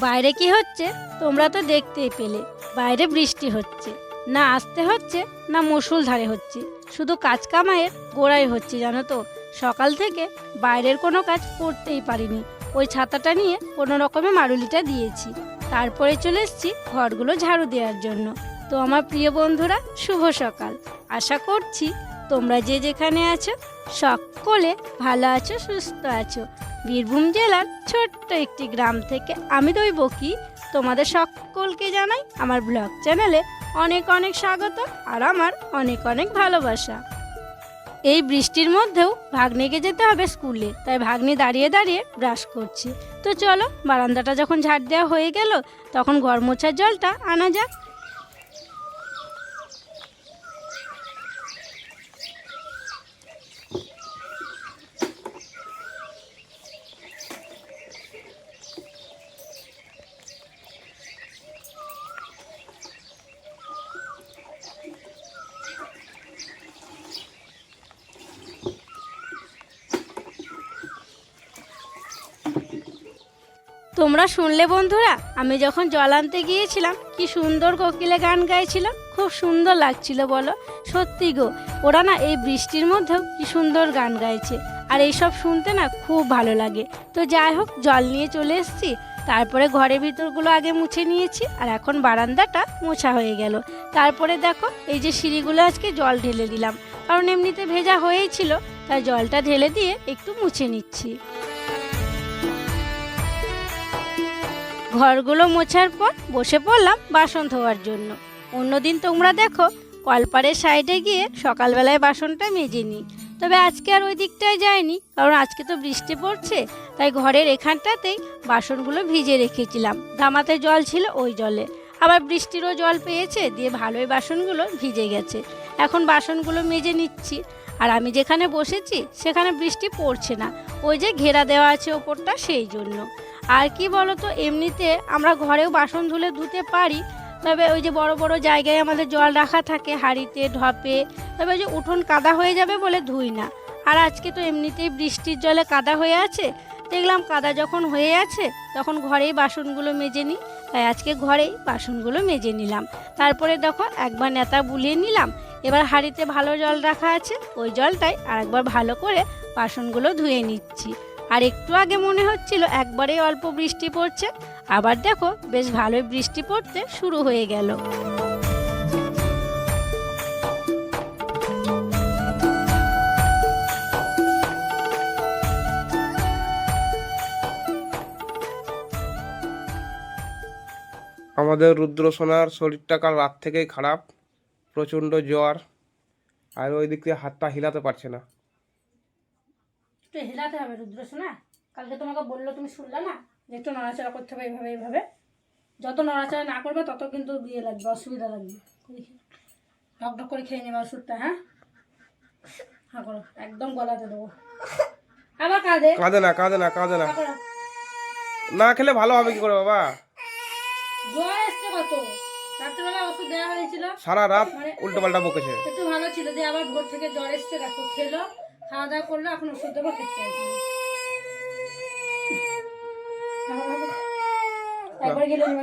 বাইরে কি হচ্ছে? তোমরা তো দেখতেই পেলে, বাইরে বৃষ্টি হচ্ছে। না আসতে হচ্ছে, না মসুল ধারে হচ্ছে। শুধু কাজ কামাইয়ের গোড়াই হচ্ছে, জানো তো? সকাল থেকে বাইরের কোনো কাজ করতেই পারিনি। ওই ছাতাটা নিয়ে কোনো রকমে মারুলিটা দিয়েছি। তারপরে চলে এসেছি ঘরগুলো ঝাড়ু দেওয়ার জন্য। তো আমার প্রিয় বন্ধুরা, শুভ সকাল। আশা করছি তোমরা যে যেখানে আছো, সকলে ভালো আছো, সুস্থ আছো। বীরভূম জেলার ছোট্ট একটি গ্রাম থেকে আমি দইব কি? তোমাদের সকলকে জানাই আমার ব্লগ চ্যানেলে অনেক অনেক স্বাগত আর আমার অনেক অনেক ভালোবাসা। এই বৃষ্টির মধ্যেও ভাগ্নিকে যেতে হবে স্কুলে, তাই ভাগ্নি দাঁড়িয়ে দাঁড়িয়ে ব্রাশ করছে। তো চলো, বারান্দাটা যখন ঝাড় দেওয়া হয়ে গেল, তখন ঘর মোছার জলটা আনা যাক। তোমরা শুনলে বন্ধুরা, আমি যখন জল আনতে গিয়েছিলাম, কি সুন্দর কোকিলে গান গাইছিল, খুব সুন্দর লাগছিল বলো। সত্যি গো, ওরা না এই বৃষ্টির মধ্যেও কি সুন্দর গান গাইছে। আর এইসব শুনতে না খুব ভালো লাগে। তো যাই হোক, জল নিয়ে চলে এসেছি, তারপরে ঘরের ভিতরগুলো আগে মুছে নিয়েছি, আর এখন বারান্দাটা মোছা হয়ে গেল। তারপরে দেখো, এই যে সিঁড়িগুলো আজকে জল ঢেলে দিলাম। কারণ এমনিতে ভেজা হয়েই ছিল, তাই জলটা ঢেলে দিয়ে একটু মুছে নিচ্ছি। ঘরগুলো মোছার পর বসে পড়লাম বাসন ধোয়ার জন্য। অন্যদিন তোমরা দেখো, কলপাড়ের সাইডে গিয়ে সকালবেলায় বাসনটা মেজে নিই। তবে আজকে আর ওই দিকটায় যায়নি কারণ আজকে তো বৃষ্টি পড়ছে, তাই ঘরের এখানটাতেই বাসনগুলো ভিজে রেখেছিলাম। ধামাতে জল ছিল ওই জলে। আবার বৃষ্টিরও জল পেয়েছে, দিয়ে ভালোই বাসনগুলো ভিজে গেছে। এখন বাসনগুলো মেজে নিচ্ছি। আর আমি যেখানে বসেছি, সেখানে বৃষ্টি পড়ছে না। ওই যে ঘেরা দেওয়া আছে ওপরটা, সেই জন্য। আর কি বলতো, এমনিতে আমরা ঘরেও বাসন ধুলে ধুতে পারি, তবে ওই যে বড় বড় জায়গায় আমাদের জল রাখা থাকে হাঁড়িতে, ঢপে, তবে ওই যে উঠোন কাদা হয়ে যাবে বলে ধুই না। আর আজকে তো এমনিতেই বৃষ্টির জলে কাদা হয়ে আছে, দেখলাম কাদা যখন হয়ে আছে, তখন ঘরেই বাসনগুলো মেজে নিই, তাই আজকে ঘরেই বাসনগুলো মেজে নিলাম। তারপরে দেখো একবার নেতা বুলিয়ে নিলাম, এবার হাঁড়িতে ভালো জল রাখা আছে, ওই জলটাই আরেকবার ভালো করে বাসনগুলো ধুয়ে নিচ্ছি। আর একটু আগে মনে হচ্ছিল একবারেই অল্প বৃষ্টি পড়ছে, আবার দেখো বেশ ভালোই বৃষ্টি পড়তে শুরু হয়ে গেল। আমাদের রুদ্র সোনার শরীরটা কাল রাত থেকেই খারাপ, প্রচণ্ড জ্বর, আর ওই দিক থেকে হাতটা হিলাতে পারছে না। একটু হেলাতে হবে রুদ্রসোনা কালকে তোমাকে বলল তুমি শুনলে না? যে একটু নড়াচড়া করতে হবে এইভাবে এইভাবে। যত নড়াচড়া না করবে তত কিন্তু বিয়ে লাগবে অসুবিধা লাগবে। ঢক ঢক করে খেয়ে নেবে ওষুধটা হ্যাঁ? হ্যাঁ করো। একদম গলাতে দেবো। আবার কাঁদে? কাঁদে না কাঁদে না কাঁদে না। না খেলে ভালো হবে কি করে বাবা? জ্বর এসছে কত? রাত্রেবেলা ওষুধ দেওয়া হয়েছিল। সারা রাত উল্টো পাল্টা বকেছে। একটু ভালো ছিল যে আবার ভোর থেকে জ্বর এসছে দেখো খেলো। খাওয়া দাওয়া করল এখন ওষুধ দেবো খেতে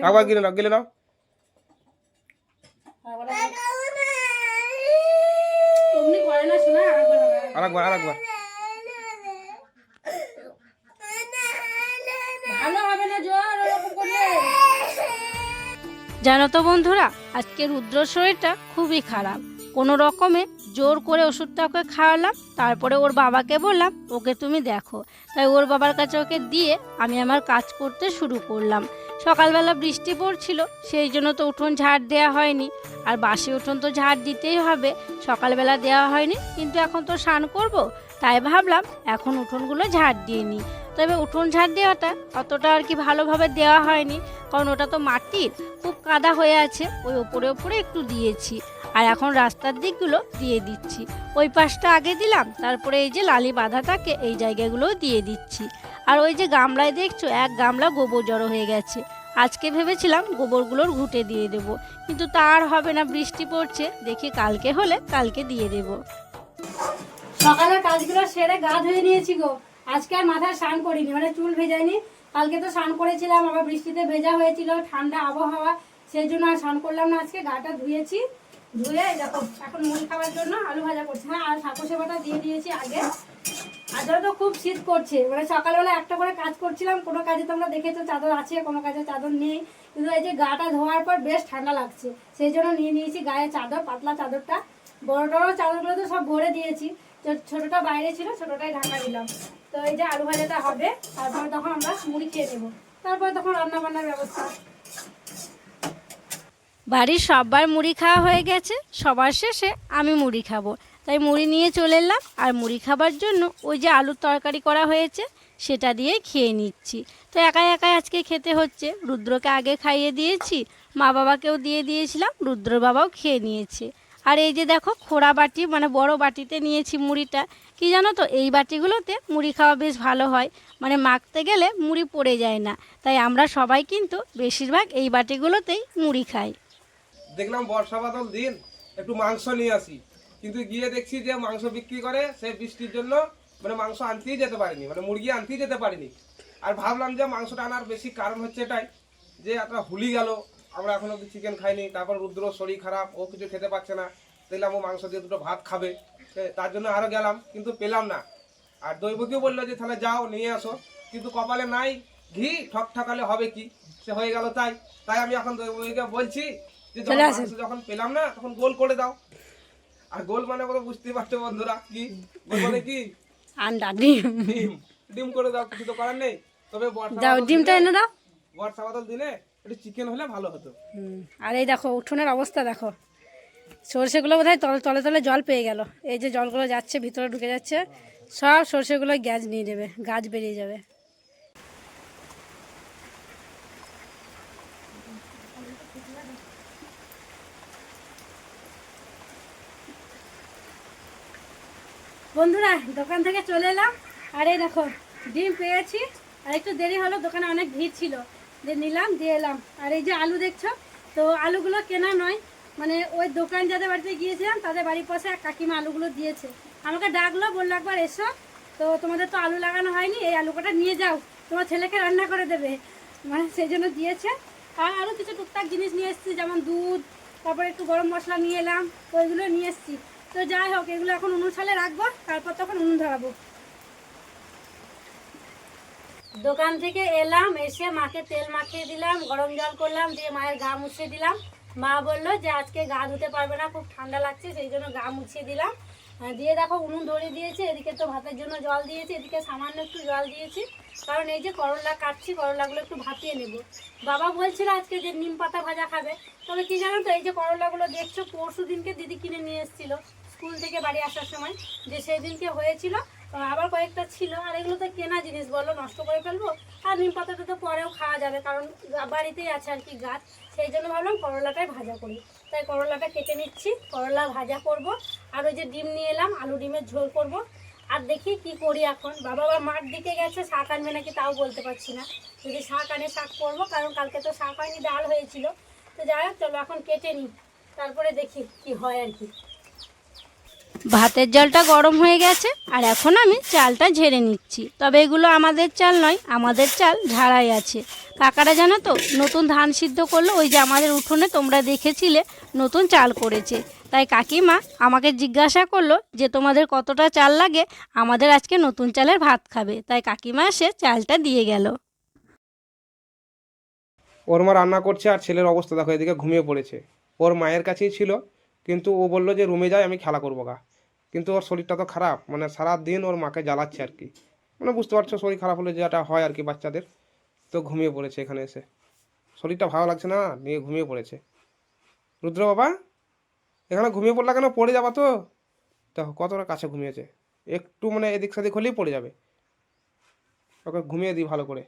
একবার গেলে নাও গিলে নাও। আরেকবার আরেকবার জানো তো বন্ধুরা আজকে রুদ্র শরীরটা খুবই খারাপ। কোনো রকমে জোর করে ওষুধটা ওকে খাওয়ালাম, তারপরে ওর বাবাকে বললাম, ওকে তুমি দেখো। তাই ওর বাবার কাছে ওকে দিয়ে আমি আমার কাজ করতে শুরু করলাম। সকালবেলা বৃষ্টি পড়ছিল, সেই জন্য তো উঠোন ঝাড় দেওয়া হয়নি। আর বাসি উঠোন তো ঝাড় দিতেই হবে, সকালবেলা দেওয়া হয়নি, কিন্তু এখন তো স্নান করব, তাই ভাবলাম এখন উঠোনগুলো ঝাড় দিয়ে নিই। তবে উঠোন ঝাড় দেওয়াটা অতটা আর কি ভালোভাবে দেওয়া হয়নি, কারণ ওটা তো মাটির, খুব কাদা হয়ে আছে, ওই ওপরে ওপরে একটু দিয়েছি। আর এখন রাস্তার দিকগুলো দিয়ে দিচ্ছি। ওই পাশটা আগে দিলাম, তারপরে এই যে লালি বাঁধা থাকে এই জায়গাগুলোও দিয়ে দিচ্ছি। আর ওই যে গামলায় দেখছ, এক গামলা গোবর জড়ো হয়ে গেছে। আজকে ভেবেছিলাম গোবরগুলোর ঘুটে দিয়ে দেবো, কিন্তু তার হবে না, বৃষ্টি পড়ছে। দেখি কালকে হলে কালকে দিয়ে দেবো। সকালের কাজগুলো সেরে গা ধুয়ে নিয়েছি গো। আজকে আর মাথায় স্নান করিনি মানে চুল ভেজাইনি। কালকে তো স্নান করেছিলাম, আবার বৃষ্টিতে ভেজা হয়েছিল, ঠান্ডা আবহাওয়া, সেই জন্য আর স্নান করলাম না। আজকে গাটা ধুয়েছি। ধুয়ে দেখো, এখন মুড়ি খাওয়ার জন্য আলু ভাজা করছি। হ্যাঁ আর সাঁকো সেবাটা দিয়ে দিয়েছি আগে। আজও তো, খুব শীত করছে। মানে সকালবেলা একটা করে কাজ করছিলাম, কোনো কাজে তোমরা দেখেছ, চাদর আছে, কোনো কাজে চাদর নেই। কিন্তু এই যে গাটা ধোয়ার পর বেশ ঠান্ডা লাগছে। সেই জন্য নিয়ে নিয়েছি গায়ে চাদর, পাতলা চাদরটা। বড় বড় চাদরগুলো তো সব ভরে দিয়েছি। তো ছোটোটা বাইরে ছিল, ছোটটাই ঢাকা দিলাম। তো এই যে আলু ভাজাটা হবে, তারপরে তখন আমরা মুড়ি খেয়ে নেব। তারপরে তখন রান্না বান্নার ব্যবস্থা। বাড়ির সববার মুড়ি খাওয়া হয়ে গেছে, সবার শেষে আমি মুড়ি খাব। তাই মুড়ি নিয়ে চলে এলাম, আর মুড়ি খাবার জন্য ওই যে আলুর তরকারি করা হয়েছে, সেটা দিয়ে খেয়ে নিচ্ছি। তো একাই একাই আজকে খেতে হচ্ছে। রুদ্রকে আগে খাইয়ে দিয়েছি, মা বাবাকেও দিয়ে দিয়েছিলাম, রুদ্র বাবাও খেয়ে নিয়েছে। আর এই যে দেখো, খোড়া বাটি মানে বড় বাটিতে নিয়েছি মুড়িটা। কি জানো তো, এই বাটিগুলোতে মুড়ি খাওয়া বেশ ভালো হয়। মানে মাখতে গেলে মুড়ি পড়ে যায় না। তাই আমরা সবাই কিন্তু বেশিরভাগ এই বাটিগুলোতেই মুড়ি খাই। দেখলাম বর্ষা বাদল দিন, একটু মাংস নিয়ে আসি। কিন্তু গিয়ে দেখছি যে মাংস বিক্রি করে সে বৃষ্টির জন্য মানে মাংস আনতেই যেতে পারিনি মানে মুরগি আনতেই যেতে পারিনি। আর ভাবলাম যে মাংসটা আনার বেশি কারণ হচ্ছে এটাই, যে একটা হুলি গেল, আমরা এখন অব্দি চিকেন খাইনি, তারপর রুদ্র শরীর খারাপ, ও কিছু খেতে পারছে না, দেখলাম ও মাংস দিয়ে দুটো ভাত খাবে তার জন্য আরও গেলাম, কিন্তু পেলাম না। আর দৈবকেও বলল যে, তাহলে যাও, নিয়ে আসো। কিন্তু কপালে নাই, ঘি ঠক ঠকালে হবে কি? সে হয়ে গেল তাই। তাই আমি এখন দৈবকে বলছি যখন যখন পেলাম না তখন গোল করে দাও। আর গোল মানে বলো বুঝতে পারছ বন্ধুরা কি? গোল মানে কি? আন্ডা ডিম। ডিম। ডিম করে দাও কিছু তো করার নেই। তবে বর্ষা দাও ডিমটা এনে দাও। বর্ষা বাদল দিনে একটু চিকেন হলে ভালো হতো। আর এই দেখো উঠোনের অবস্থা দেখো। সর্ষেগুলো বোধহয় তলে তলে তলে জল পেয়ে গেল। এই যে জলগুলো যাচ্ছে ভিতরে ঢুকে যাচ্ছে সব সর্ষেগুলো গ্যাস নিয়ে নেবে গাছ বেরিয়ে যাবে। বন্ধুরা, দোকান থেকে চলে এলাম। আর এই দেখো, ডিম পেয়েছি। আর একটু দেরি হলো, দোকানে অনেক ভিড় ছিল। যে নিলাম, দিয়ে এলাম। আর এই যে আলু দেখছ, তো আলুগুলো কেনা নয়। মানে ওই দোকান যাদের বাড়িতে গিয়েছিলাম, তাদের বাড়ির পাশে এক কাকিমা আলুগুলো দিয়েছে। আমাকে ডাকলো, বলল, একবার এসো। তো তোমাদের তো আলু লাগানো হয়নি, এই আলু কটা নিয়ে যাও। তোমার ছেলেকে রান্না করে দেবে। মানে সেই জন্য দিয়েছে। আর আরও কিছু টুকটাক জিনিস নিয়ে এসেছি, যেমন দুধ, তারপরে একটু গরম মশলা নিয়ে এলাম, তো ওইগুলো নিয়ে এসেছি। তো যাই হোক, এগুলো এখন উনুন ছালে রাখব, তারপর তখন উনুন ধরাবো। দোকান থেকে এলাম, এসে মাকে তেল মাখিয়ে দিলাম, গরম জল করলাম, দিয়ে মায়ের গা মুছিয়ে দিলাম। মা বলল যে, আজকে গা ধুতে পারবে না, খুব ঠান্ডা লাগছে, সেই জন্য গা মুছিয়ে দিলাম। দিয়ে দেখো উনুন ধরে দিয়েছে, এদিকে তো ভাতের জন্য জল দিয়েছি, এদিকে সামান্য একটু জল দিয়েছি। কারণ এই যে করলা কাটছি, করলাগুলো একটু ভাতিয়ে নেব। বাবা বলছিল আজকে যে নিম পাতা ভাজা খাবে। তবে কি জানো তো, এই যে করলাগুলো দেখছ, পরশু দিনকে দিদি কিনে নিয়ে এসেছিল। স্কুল থেকে বাড়ি আসার সময় যে সেই দিনকে হয়েছিল আবার কয়েকটা ছিল। আর এগুলো তো কেনা জিনিস, বলো, নষ্ট করে ফেলব? আর নিম পাতাটা তো পরেও খাওয়া যাবে, কারণ বাড়িতেই আছে আর কি গাছ। সেই জন্য ভাবলাম করলাটাই ভাজা করি। তাই করলাটা কেটে নিচ্ছি, করলা ভাজা করব। আর ওই যে ডিম নিয়ে এলাম, আলু ডিমের ঝোল করব। আর দেখি কি করি এখন। বাবা আবার মাঠ দিকে গেছে, শাক আনবে নাকি তাও বলতে পারছি না। যদি শাক আনে, শাক করব, কারণ কালকে তো শাক হয়নি, ডাল হয়েছিল। তো যাই হোক, চলো, এখন কেটে নিই। তারপরে দেখি কি হয় আর কি। ভাতের জলটা গরম হয়ে গেছে, আর এখন আমি চালটা ঝেড়ে নিচ্ছি। তবে এগুলো আমাদের চাল নয়, আমাদের চাল ঝাড়াই আছে। কাকারা জানো তো, নতুন ধান সিদ্ধ করল, ওই যে আমাদের উঠোনে তোমরা দেখেছিলে, নতুন চাল করেছে। তাই কাকিমা আমাকে জিজ্ঞাসা করল যে, তোমাদের কতটা চাল লাগে? আমাদের আজকে নতুন চালের ভাত খাবে। তাই কাকিমা এসে চালটা দিয়ে গেল। ওর মা রান্না করছে, আর ছেলের অবস্থা দেখো, এদিকে ঘুমিয়ে পড়েছে। ওর মায়ের কাছেই ছিল কিন্তু ও বলল যে, রুমে যাই, আমি খেলা করব গা। কিন্তু ওর শরীরটা তো খারাপ মানে সারা দিন ওর মাকে জ্বালাচ্ছে আর কি। মানে বুঝতে পারছ, শরীর খারাপ হলে যেটা হয় আর কি বাচ্চাদের। তো ঘুমিয়ে পড়েছে এখানে এসে। শরীরটা ভালো লাগছে না, নিয়ে ঘুমিয়ে পড়েছে। রুদ্র বাবা, এখানে ঘুমিয়ে পড়লা কেন? পড়ে যাবা তো। দেখো, কতটা কাছে ঘুমিয়েছে। একটু মানে এদিক সেদিক হলেই পড়ে যাবে। ওকে, ঘুমিয়ে দিই ভালো করে।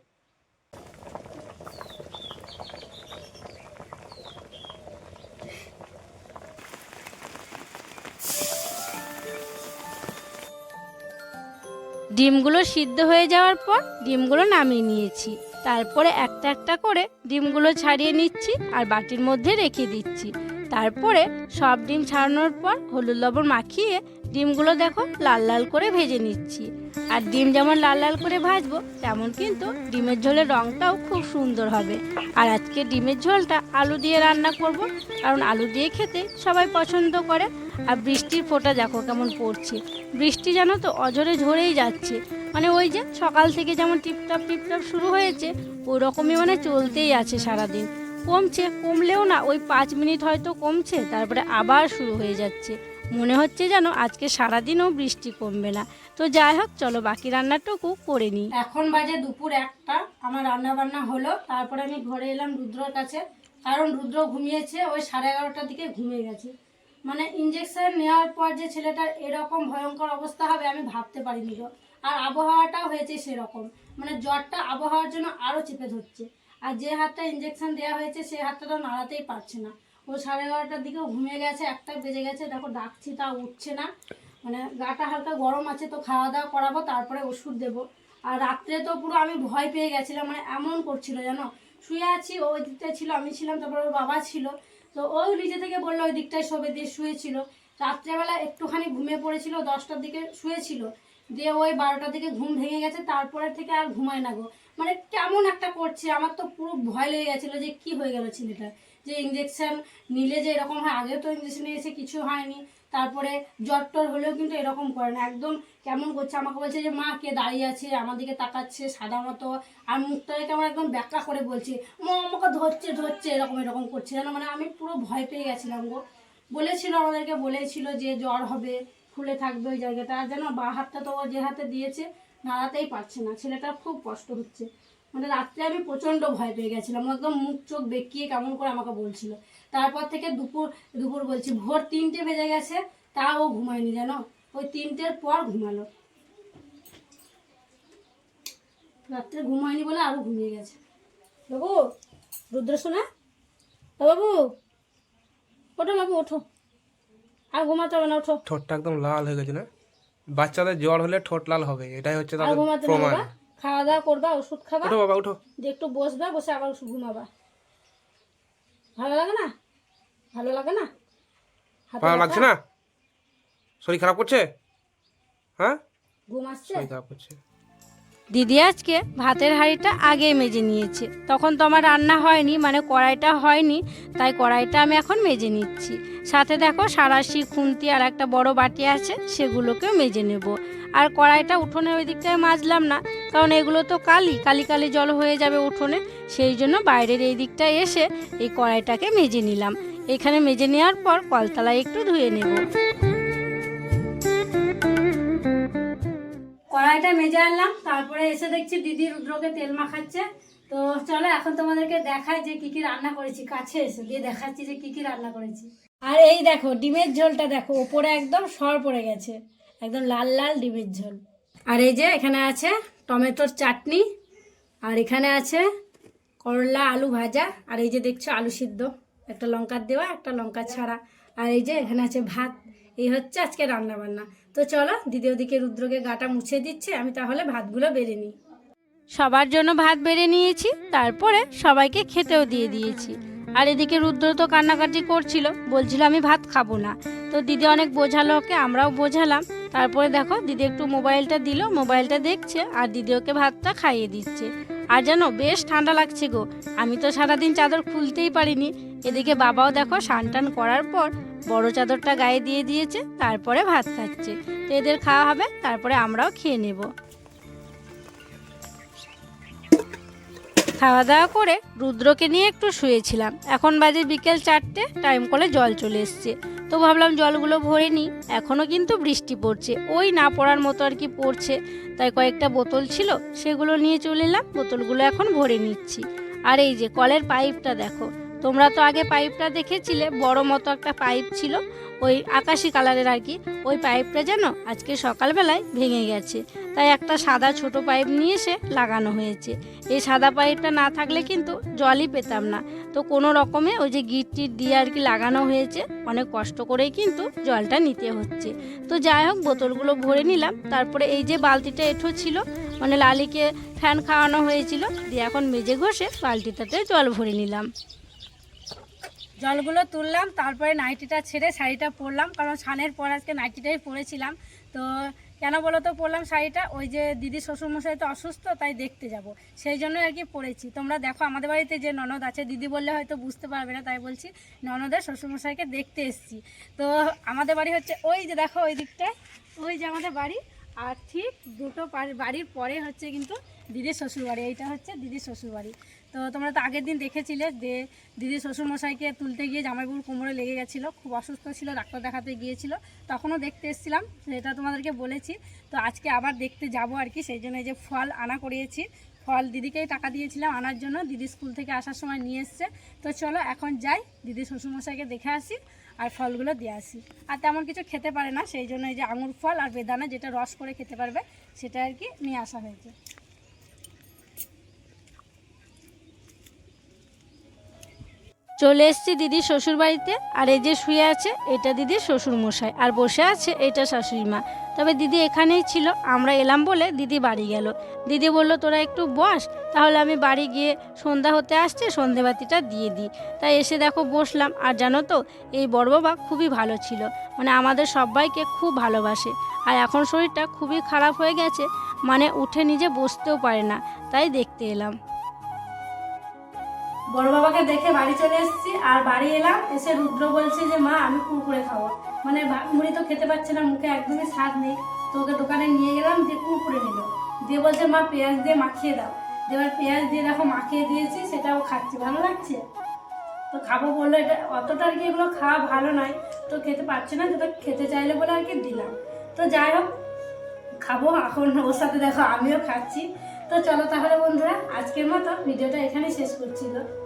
ডিমগুলো সিদ্ধ হয়ে যাওয়ার পর ডিমগুলো নামিয়ে নিয়েছি। তারপরে একটা একটা করে ডিমগুলো ছাড়িয়ে নিচ্ছি আর বাটির মধ্যে রেখে দিচ্ছি। তারপরে সব ডিম ছাড়ানোর পর হলুদ লবণ মাখিয়ে ডিমগুলো দেখো লাল লাল করে ভেজে নিচ্ছি। আর ডিম যেমন লাল লাল করে ভাজবো, তেমন কিন্তু ডিমের ঝোলের রঙটাও খুব সুন্দর হবে। আর আজকে ডিমের ঝোলটা আলু দিয়ে রান্না করব, কারণ আলু দিয়ে খেতে সবাই পছন্দ করে। আর বৃষ্টির ফোঁটা দেখো কেমন পড়ছে। বৃষ্টি জানো তো অজরে ঝরেই যাচ্ছে। মানে ওই যে সকাল থেকে যেমন টিপটাপ টিপটাপ শুরু হয়েছে, ওই রকমই মানে চলতেই আছে সারাদিন। কমছে, কমলেও না, ওই পাঁচ মিনিট হয়তো কমছে, তারপরে আবার শুরু হয়ে যাচ্ছে। মনে হচ্ছে যেন আজকে সারাদিনও বৃষ্টি কমবে না। তো যাই হোক, চলো বাকি রান্নাটুকু করে নিই। এখন বাজে দুপুর একটা, আমার রান্না বান্না হলো, তারপরে আমি ঘরে এলাম রুদ্রর কাছে, কারণ রুদ্র ঘুমিয়েছে ওই সাড়ে এগারোটার দিকে ঘুমিয়ে গেছে। মানে ইঞ্জেকশন নেওয়ার পর যে ছেলেটার এরকম ভয়ঙ্কর অবস্থা হবে, আমি ভাবতে পারিনি গো। আর আবহাওয়াটাও হয়েছে সেরকম। মানে জ্বরটা আবহাওয়ার জন্য আরও চেপে ধরছে। আর যে হাতটা ইঞ্জেকশন দেওয়া হয়েছে সেই হাতটা তো নাড়াতেই পারছে না। ও সাড়ে এগারোটার দিকেও ঘুমিয়ে গেছে, একটা বেজে গেছে। দেখো, ডাকছি, তা উঠছে না। মানে গাটা হালকা গরম আছে, তো খাওয়া দাওয়া করাবো, তারপরে ওষুধ দেবো। আর রাত্রে তো পুরো আমি ভয় পেয়ে গেছিলাম মানে এমন করছিল, জানো? শুয়ে আছি, ও ওই দিকটায় ছিল, আমি ছিলাম, তারপর ওর বাবা ছিল। তো ও নিজে থেকে বলল, ওই দিকটায় শোবে দিয়ে শুয়েছিল। রাত্রেবেলা একটুখানি ঘুমিয়ে পড়েছিল, দশটার দিকে শুয়েছিল। দিয়ে ওই বারোটার দিকে ঘুম ভেঙে গেছে, তারপরে থেকে আর ঘুমায় না গো। মানে কেমন একটা করছে, আমার তো পুরো ভয় লেগে গেছিল যে কি হয়ে গেল ছেলেটা যে ইঞ্জেকশন নিলে যে এরকম হয়, আগেও তো ইঞ্জেকশন নিয়েছে কিছু হয়নি। তারপরে জ্বর টর হলেও কিন্তু এরকম করে না। একদম কেমন করছে, আমাকে বলছে যে, মা, কে দাঁড়িয়ে আছে? আমার দিকে তাকাচ্ছে সাদা মতো আর মুখটাকে কেমন একদম ব্যাখ্যা করে বলছে, মা, আমাকে ধরছে ধরছে। এরকম এরকম করছে। জানো মানে আমি পুরো ভয় পেয়ে গেছিলাম গো। বলেছিল, আমাদেরকে বলেছিল যে, জ্বর হবে ফুলে থাকবে ওই জায়গাটা। আর যেন বা হাতটা তো যে হাতে দিয়েছে, নাড়াতেই পারছে না। ছেলেটার খুব কষ্ট হচ্ছে। মানে রাত্রে আমি প্রচণ্ড ভয় পেয়ে গেছিলাম। একদম মুখ চোখ বেঁকিয়ে কেমন করে আমাকে বলছিল। তারপর থেকে দুপুর দুপুর বলছি ভোর তিনটে বেজে গেছে তাও ও ঘুমায়নি জানো? ওই তিনটের পর ঘুমালো। রাত্রে ঘুমায়নি বলে আরও ঘুমিয়ে গেছে। বাবু রুদ্র শোনা বাবু ওঠো বাবু ওঠো। আর ঘুমাতে হবে না ওঠো। ঠোঁটটা একদম লাল হয়ে গেছে না? বাচ্চাদের জ্বর হলে ঠোঁট লাল হবে এটাই হচ্ছে তাদের প্রমাণ। খাওয়া দাওয়া করবা ওষুধ খাবা। উঠো বাবা দিয়ে একটু বসবা বসে আবার ওষুধ ঘুমাবা। ভালো লাগে না? ভালো লাগে না? ভালো লাগছে না? শরীর খারাপ করছে? হ্যাঁ? ঘুম আসছে? শরীর খারাপ করছে। দিদি আজকে ভাতের হাঁড়িটা আগেই মেজে নিয়েছে। তখন তো আমার রান্না হয়নি মানে কড়াইটা হয়নি, তাই কড়াইটা আমি এখন মেজে নিচ্ছি। সাথে দেখো সারাশি, খুন্তি আর একটা বড় বাটি আছে, সেগুলোকেও মেজে নেব। আর কড়াইটা উঠোনে ওই দিকটায় মাজলাম না, কারণ এগুলো তো কালি কালি কালি জল হয়ে যাবে উঠোনে, সেই জন্য বাইরের এই দিকটায় এসে এই কড়াইটাকে মেজে নিলাম। এখানে মেজে নেওয়ার পর কলতলায় একটু ধুয়ে নেব। কড়াইটা মেজে আনলাম, তারপরে এসে দেখছি দিদি রুদ্রকে তেল মাখাচ্ছে। তো চলো, এখন তোমাদেরকে দেখায় যে কি কি রান্না করেছি, কাছে এসে দিয়ে দেখাচ্ছি যে কি কি রান্না করেছি। আর এই দেখো, ডিমের ঝোলটা দেখো, ওপরে একদম সর পড়ে গেছে, একদম লাল লাল ডিমের ঝোল। আর এই যে এখানে আছে টমেটোর চাটনি, আর এখানে আছে করলা আলু ভাজা, আর এই যে দেখছ আলু সিদ্ধ, একটা লঙ্কার দেওয়া, একটা লঙ্কা ছাড়া। আর এই যে এখানে আছে ভাত, এই হচ্ছে আজকে রান্না বান্না তো চলো, দিদি ওদিকে রুদ্রকে গাটা মুছে দিচ্ছে, আমি তাহলে ভাতগুলো বেড়ে নিই। সবার জন্য ভাত বেড়ে নিয়েছি, তারপরে সবাইকে খেতেও দিয়ে দিয়েছি। আর এদিকে রুদ্র তো কান্নাকাটি করছিল, বলছিল আমি ভাত খাব না। তো দিদি অনেক বোঝালো ওকে, আমরাও বোঝালাম। তারপরে দেখো, দিদি একটু মোবাইলটা দিল, মোবাইলটা দেখছে, আর দিদি ওকে ভাতটা খাইয়ে দিচ্ছে। আর জানো, বেশ ঠান্ডা লাগছে গো। আমি তো সারাদিন চাদর খুলতেই পারিনি। এদিকে বাবাও দেখো স্নান টান করার পর বড় চাদরটা গায়ে দিয়ে দিয়েছে, তারপরে ভাত খাচ্ছে। তো এদের খাওয়া হবে, তারপরে আমরাও খেয়ে নেব। খাওয়া দাওয়া করে রুদ্রকে নিয়ে একটু শুয়েছিলাম। এখন বাজে বিকেল চারটে টাইম কলে জল চলে এসছে। তো ভাবলাম জলগুলো ভরে নিই। এখনও কিন্তু বৃষ্টি পড়ছে। ওই না পড়ার মতো আর কি পড়ছে। তাই কয়েকটা বোতল ছিল, সেগুলো নিয়ে চলে এলাম। বোতলগুলো এখন ভরে নিচ্ছি। আর এই যে কলের পাইপটা দেখো তোমরা তো আগে পাইপটা দেখেছিলে, বড় মতো একটা পাইপ ছিল, ওই আকাশি কালারের আর কি। ওই পাইপটা যেন আজকে সকালবেলায় ভেঙে গেছে। তাই একটা সাদা ছোট পাইপ নিয়ে এসে লাগানো হয়েছে। এই সাদা পাইপটা না থাকলে কিন্তু জলই পেতাম না। তো কোনো রকমে ওই যে গিট টিট দিয়ে আর কি লাগানো হয়েছে, অনেক কষ্ট করেই কিন্তু জলটা নিতে হচ্ছে। তো যাই হোক, বোতলগুলো ভরে নিলাম। তারপরে এই যে বালতিটা এঁঠো ছিল মানে লালিকে ফ্যান খাওয়ানো হয়েছিল, দিয়ে এখন মেজে ঘষে বালতিটাতে জল ভরে নিলাম। জলগুলো তুললাম, তারপরে নাইটিটা ছেড়ে শাড়িটা পরলাম, কারণ স্নানের পর আজকে নাইটিটাই পরেছিলাম। তো কেন বলো তো পরলাম শাড়িটা? ওই যে দিদি শ্বশুরমশাই তো অসুস্থ, তাই দেখতে যাব। সেই জন্য আর কি পরেছি। তোমরা দেখো, আমাদের বাড়িতে যে ননদ আছে, দিদি বললে হয়তো বুঝতে পারবে না, তাই বলছি, ননদের শ্বশুরমশাইকে দেখতে এসেছি। তো আমাদের বাড়ি হচ্ছে ওই যে দেখো, ওই দিকটায়, ওই যে আমাদের বাড়ি। আর ঠিক দুটো বাড়ির পরে হচ্ছে কিন্তু দিদির শ্বশুরবাড়ি, এইটা হচ্ছে দিদির শ্বশুরবাড়ি। তো তোমরা তো আগের দিন দেখেছিলে যে দিদি শ্বশুরমশাইকে তুলতে গিয়ে জামাইবাবুর কোমরে লেগে গেছিল, খুব অসুস্থ ছিল, ডাক্তার দেখাতে গিয়েছিল। তখনও দেখতে এসেছিলাম, সেটা তোমাদেরকে বলেছি। তো আজকে আবার দেখতে যাব আর কি, সেই জন্য এই যে ফল আনা করিয়েছি। ফল দিদিকেই টাকা দিয়েছিলাম আনার জন্য, দিদি স্কুল থেকে আসার সময় নিয়ে এসছে। তো চলো এখন যাই, দিদি শ্বশুরমশাইকে দেখে আসি আর ফলগুলো দিয়ে আসি। আর তেমন কিছু খেতে পারে না, সেই জন্য এই যে আঙুর ফল আর বেদানা যেটা রস করে খেতে পারবে, সেটা আর কি নিয়ে আসা হয়েছে। চলে এসছি দিদির শ্বশুর বাড়িতে আর এই যে শুয়ে আছে, এটা দিদির শ্বশুর মশাই আর বসে আছে, এটা শাশুড়ি মা। তবে দিদি এখানেই ছিল, আমরা এলাম বলে দিদি বাড়ি গেল। দিদি বলল, তোরা একটু বস, তাহলে আমি বাড়ি গিয়ে সন্ধ্যা হতে আসছে, সন্ধেবাতিটা দিয়ে দিই। তাই এসে দেখো বসলাম। আর জানো তো, এই বড় বাবা খুবই ভালো ছিল। মানে আমাদের সবাইকে খুব ভালোবাসে। আর এখন শরীরটা খুবই খারাপ হয়ে গেছে মানে উঠে নিজে বসতেও পারে না। তাই দেখতে এলাম। বড় বাবাকে দেখে বাড়ি চলে এসেছি, আর বাড়ি এলাম, এসে রুদ্র বলছে যে, মা, আমি কুরকুরে খাব। মানে মুড়ি তো খেতে পারছে না, মুখে একদমই স্বাদ নেই। তো ওকে দোকানে নিয়ে গেলাম যে কুরকুরে নিল। দিয়ে বলছে, মা, পেঁয়াজ দিয়ে মাখিয়ে দাও। এবার পেঁয়াজ দিয়ে দেখো, মাখিয়ে দিয়েছি, সেটাও খাচ্ছি। ভালো লাগছে? তো খাব বলল, এটা অতটা আর কি এগুলো খাওয়া ভালো নয়। তো খেতে পারছে না যেটা খেতে চাইলে বলে আর কি দিলাম। তো যাই হোক, খাব এখন। ওর সাথে দেখো, আমিও খাচ্ছি। তো চলো তাহলে বন্ধুরা, আজকের মতো ভিডিওটা এখানে শেষ করছি।